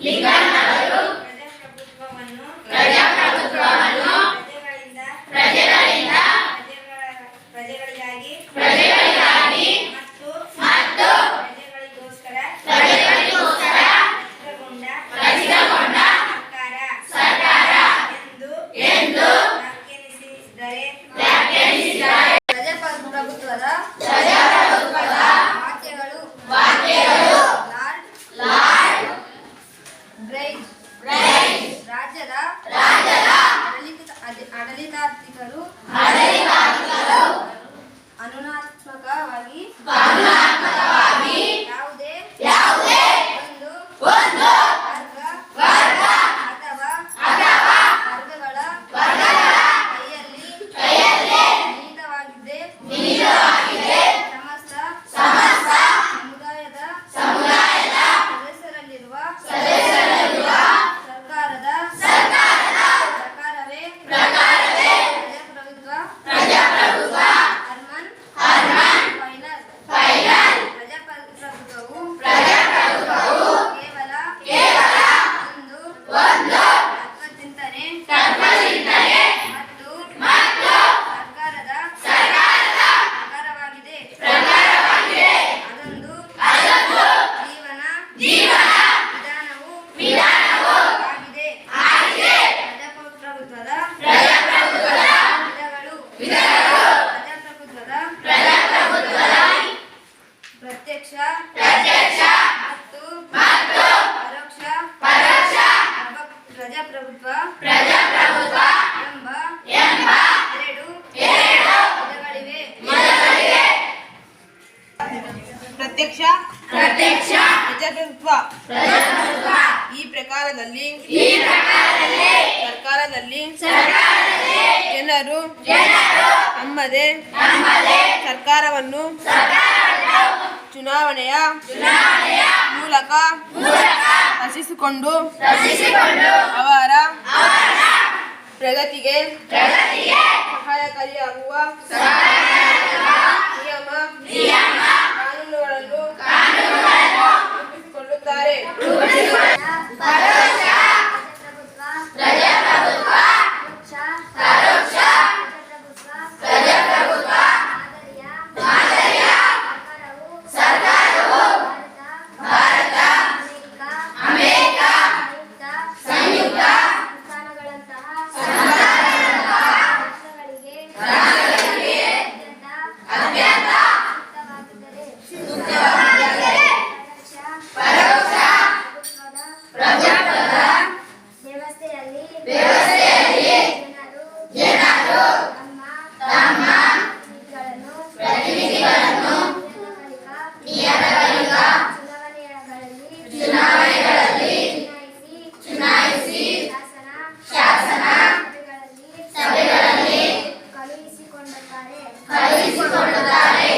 Ligar ಎಂಬ ಎರಡು ಪದಗಳಿವೆ. ಪ್ರತ್ಯಕ್ಷ ಪ್ರತ್ಯಕ್ಷ ಪ್ರಜಾಪ್ರಭುತ್ವ. ಈ ಪ್ರಕಾರದಲ್ಲಿ ಈ ಪ್ರಕಾರದಲ್ಲಿ ಸರ್ಕಾರದಲ್ಲಿ ಜನರು ಜನರು ತಮ್ಮದೇ ತಮ್ಮದೇ ಸರ್ಕಾರವನ್ನು ಸರ್ಕಾರವನ್ನು ಚುನಾವಣೆಯ ಚುನಾವಣೆಯ ಮೂಲಕ ಮೂಲಕ ರಚಿಸಿಕೊಂಡು ಅವರ ಪ್ರಗತಿಗೆ ಸಹಾಯಕಾರಿಯಾಗುವ ನಿಯಮ ಕಾನೂನುಗಳನ್ನು ರೂಪಿಸಿಕೊಳ್ಳುತ್ತಾರೆ. சொல்லுகிறாரே